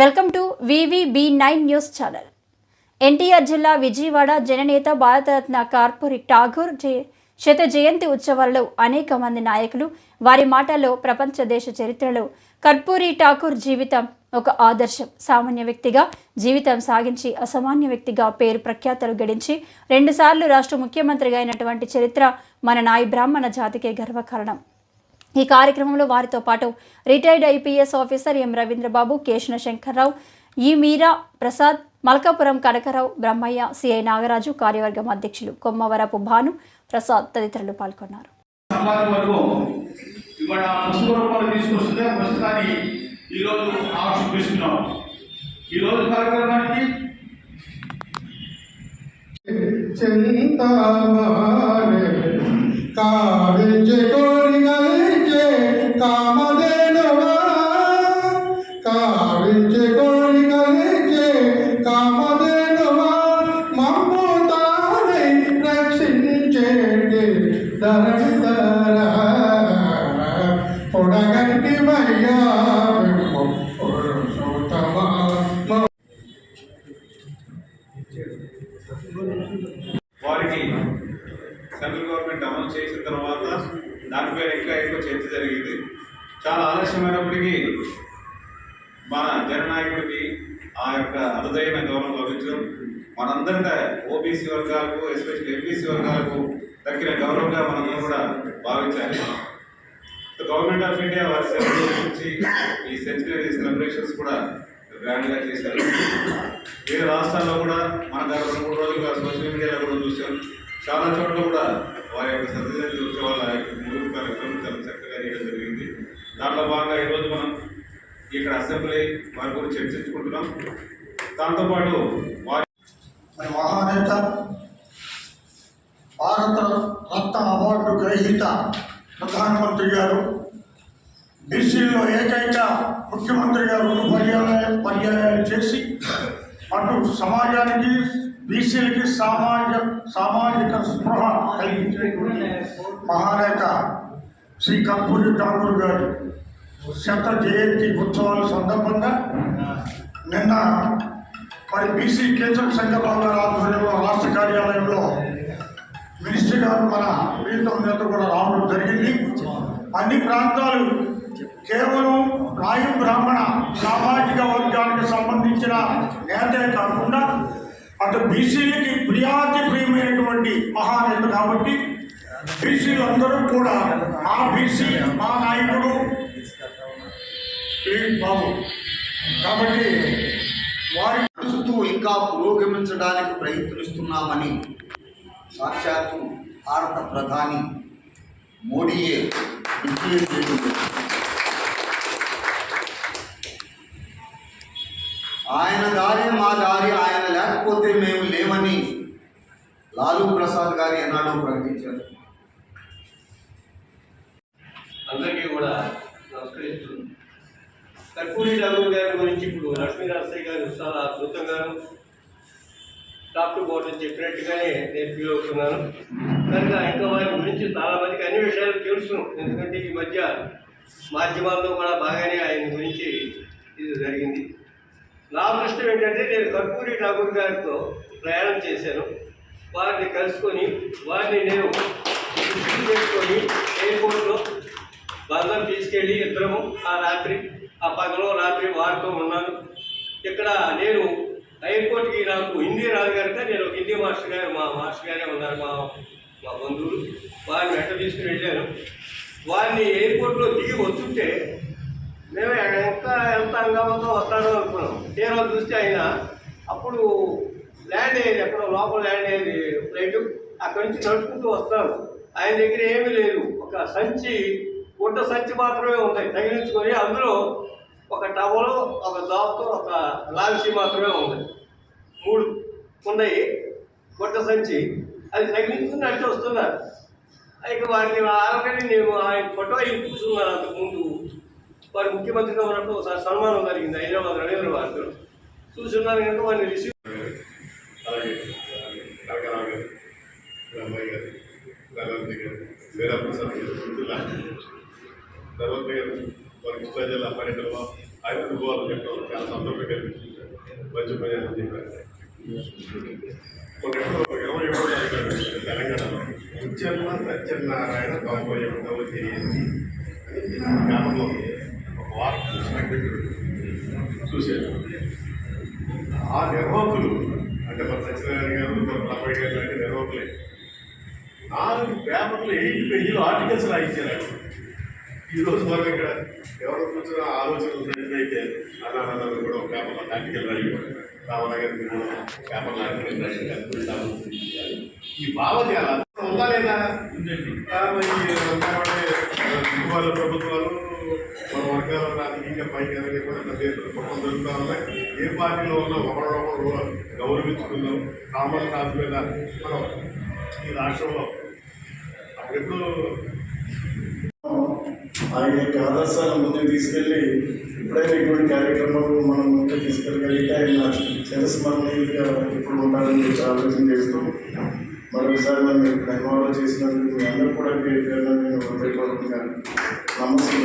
Welcome to VVB nine news channel. NTR జిల్లా విజయవాడ జననేత భారతరత్న కార్పొరి ఠాగూర్ శత జయంతి ఉత్సవాల్లో అనేక మంది నాయకులు వారి మాటల్లో ప్రపంచ దేశ చరిత్రలో కర్పూరి ఠాకూర్ జీవితం ఒక ఆదర్శం. సామాన్య వ్యక్తిగా జీవితం సాగించి అసామాన్య వ్యక్తిగా పేరు ప్రఖ్యాతలు గడించి రెండుసార్లు రాష్ట్ర ముఖ్యమంత్రిగా అయినటువంటి చరిత్ర మన నాయి బ్రాహ్మణ జాతికే గర్వకారణం. ఈ కార్యక్రమంలో వారితో పాటు retired IPS officer M Ravindrababu Kesana Shankarrao E Meera Prasad Malkapuram Kanakarao Brahmaiah CI Nagaraju కార్యవర్గం అధ్యక్షులు కొమ్మవరపు భాను ప్రసాద్ తదితరులు పాల్గొన్నారు. సమాజం మన జననాయకుడికి ఆ యొక్క అరుదైన గౌరవం లభించడం మనందరిట ఓబీసీ వర్గాలకు ఎస్పెషల్ ఎంబీసీ వర్గాలకు దక్కిన గౌరవంగా మనందరం కూడా భావించాలి. గవర్నమెంట్ ఆఫ్ ఇండియా వారి సెలబ్రేషన్ గురించి ఈ సెంచరీ సెలబ్రేషన్స్ కూడా గ్రాండ్గా చేశారు. వేరే రాష్ట్రాల్లో కూడా మన దగ్గర రెండు మూడు రోజులుగా సోషల్ మీడియాలో కూడా చూసాం చాలా చోట్ల కూడా వారి యొక్క సత్యజయంతి ఉత్సవాల యొక్క ముగింపు కార్యక్రమం చాలా చక్కగా చేయడం జరిగింది. దాంట్లో భాగంగా అసెంబ్లీ వారి గురించి చర్చించుకుంటున్నాం. దాంతోపాటు వారి మరి మహానేత భారత రత్న అవార్డు గ్రహీత ప్రధానమంత్రి గారు బీసీలో ఏకైక ముఖ్యమంత్రి గారు రెండు పర్యాయ పర్యాయాలు చేసి అటు సమాజానికి బీసీలకి సామాజిక సామాజిక స్పృహ కలిగించేటువంటి మహానేత శ్రీ కర్పూరి ఠాగూర్ గారు. శత జయంతి ఉత్సవాల సందర్భంగా నిన్న మరి బీసీ కేంద్ర సంఘభావ ఆధ్వర్యంలో రాష్ట్ర కార్యాలయంలో మినిస్టర్ గారు మన ప్రీతం నేత కూడా రావడం జరిగింది. అన్ని ప్రాంతాలు కేవలం రాయు బ్రాహ్మణ సామాజిక వర్గానికి సంబంధించిన నేతే కాకుండా అటు బీసీలకి ప్రియాతి ప్రియమైనటువంటి మహానేత కాబట్టి బీసీలు అందరూ కూడా మా బీసీ మా నాయకుడు బాబు. కాబట్టి వారి నడుస్తూ ఇంకా పురోగమించడానికి ప్రయత్నిస్తున్నామని సాక్షాత్తు భారత ప్రధాని మోడీయే ఆయన దారి మా దారి ఆయన లేకపోతే మేము లేమని లాలూ ప్రసాద్ గారు ఎన్నాడో ప్రకటించారు. అందరికీ కూడా నమస్కరిస్తుంది కర్పూరి ఠాగూర్ గారి గురించి ఇప్పుడు లక్ష్మీ గారు చాలా అద్భుతంగాను టాప్ టు బోర్డు చెప్పినట్టుగానే నేను ఫీల్ అవుతున్నాను. కనుక ఇంకా వారి గురించి చాలా మందికి అన్ని విషయాలు తెలుసు. ఎందుకంటే ఈ మధ్య మాధ్యమాల్లో కూడా బాగానే ఆయన గురించి ఇది జరిగింది. నా దృష్టం ఏంటంటే నేను కర్పూరి ఠాగూర్ గారితో ప్రయాణం చేశాను. వారిని కలుసుకొని వారిని నేను చేసుకొని ఎయిర్పోర్ట్లో బంధం తీసుకెళ్ళి ఇద్దరము ఆ రాత్రి ఆ పగలో రాత్రి వాడుతూ ఉన్నాను. ఇక్కడ నేను ఎయిర్పోర్ట్కి నాకు హిందీ రాదు కనుక నేను హిందీ మాస్టర్ గారు మా మాస్టర్ గారే ఉన్నారు మా మా బంధువులు. వారిని వెంట తీసుకుని వెళ్ళాను వారిని ఎయిర్పోర్ట్లో దిగి వస్తుంటే మేము ఎంత ఎంత హంగామాతో వస్తాడో అనుకున్నాం. తీరా చూస్తే ఆయన అప్పుడు ల్యాండ్ అయ్యేది ఎక్కడో లోపల ల్యాండ్ అయ్యేది ఫ్లైట్. అక్కడి నుంచి నడుచుకుంటూ వస్తాను ఆయన దగ్గర ఏమీ లేదు. ఒక సంచి గుడ్డ సంచి మాత్రమే ఉంది తగిలించుకొని అందులో ఒక టవలు ఒక దాపుతో ఒక లాల్చి మాత్రమే ఉంది మూడు ఉన్నాయి. గుడ్డ సంచి. అది తగిలించుకుని నడిచి వస్తున్నారు. ఇక వారిని ఆల్రెడీ నేను ఆయన ఫోటో అయి కూర్చున్నాను అంతకుముందు. వారు ముఖ్యమంత్రిగా ఉన్నప్పుడు ఒకసారి సన్మానం జరిగింది. హైదరాబాద్ రవీంద్ర భారతిలో చూస్తున్నాను కనుక వారిని రిసీవ్ అలాగే కనకరావు గారు బ్రహ్మయ్య గారు ధనంజి గారు. వీరప్రసాద్ గారు మృతుల ధర్మయ్య గారు ప్రజల పర్యటనలో ఆయన అనుభవాలు చెప్పడం చాలా సంతోషం కలిగించింది. మంచి పని చెప్పారు ఇరవై ఏడో తారీఖు తెలంగాణలో ఉచ్చన్న సత్యనారాయణ తొంభై ఒకటవ తేదీ గ్రామంలో ఒక వార్త చూశాను ఆ నిర్వాహకులు అంటే మన సత్యనారాయణ గారు మన రామయ్య గారు లాంటి నిర్వాహకులే నాలుగు పేపర్లు ఎయిట్ పేజీలు ఆర్టికల్స్ రాయించారు. ఈ రోజు మనం ఇక్కడ ఎవరు కూర్చున్న ఆలోచన ఉన్నట్లయితే అన్నారన్నారు కూడా ఒక పేపర్లో ఆర్టికల్ రాయి రామనగర్ పేపర్లో ఆర్టికల్ రాయి ఈ భావజాలం ఉందా లేదా? వాళ్ళ ప్రభుత్వాలు మన వర్గాల రాజకీయంగా పైకి దేశంలో కుటుంబం జరుగుతా ఉన్నాయి ఏ పార్టీలో ఉన్నా ఒకరొకరు గౌరవించుకుందాం. కామన్ రాజు మీద మనం ఈ రాష్ట్రంలో అప్పుడెప్పుడు ఆయన యొక్క ఆదర్శాలను ముందుకు తీసుకెళ్ళి ఎప్పుడైనా ఇటువంటి కార్యక్రమాలు మనం ముందుకు తీసుకెళ్ళగలిగితే ఆయన చిరస్మరణీయులుగా ఇప్పుడు ఉండాలని చెప్పి ఆలోచన చేస్తూ మరొకసారి నన్ను ధన్యవాదాలు చేసినందుకు మీ అందరూ కూడా పేరు నేను హృదయపూర్వకంగా నమస్కారం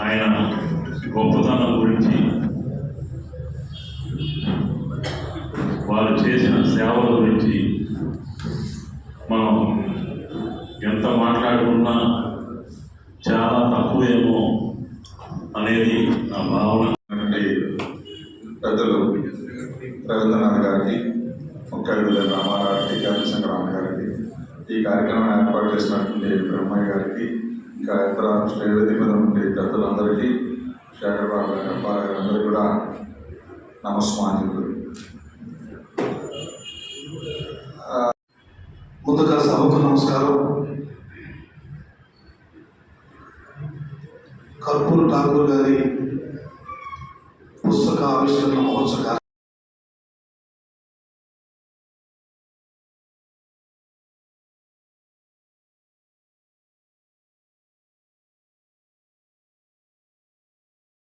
ఆయన గొప్పతనం గురించి వారు చేసిన సేవల గురించి మనం ఎంత మాట్లాడుకున్నా చాలా తక్కువేమో అనేది నా భావన. పెద్దలు రవీంద్రనాథ్ గారికి ముఖ్యమంత్రి అతిథులు రామారావు గారికి గారి శంకరామ గారికి ఈ కార్యక్రమం ఏర్పాటు చేసినటువంటి బ్రహ్మయ్య గారికి ఇంకా ఇతర శ్రేణి మీద ఉండే పెద్దలందరికీ శేఖర్ బాబు గారు అబ్బాయి గారి అందరికీ కూడా నమస్మాంజులు ముందుగా సభకు నమస్కారం. కర్పూర్ ఠాకూర్ గారి పుస్తక ఆవిష్కరణ మహోత్సవ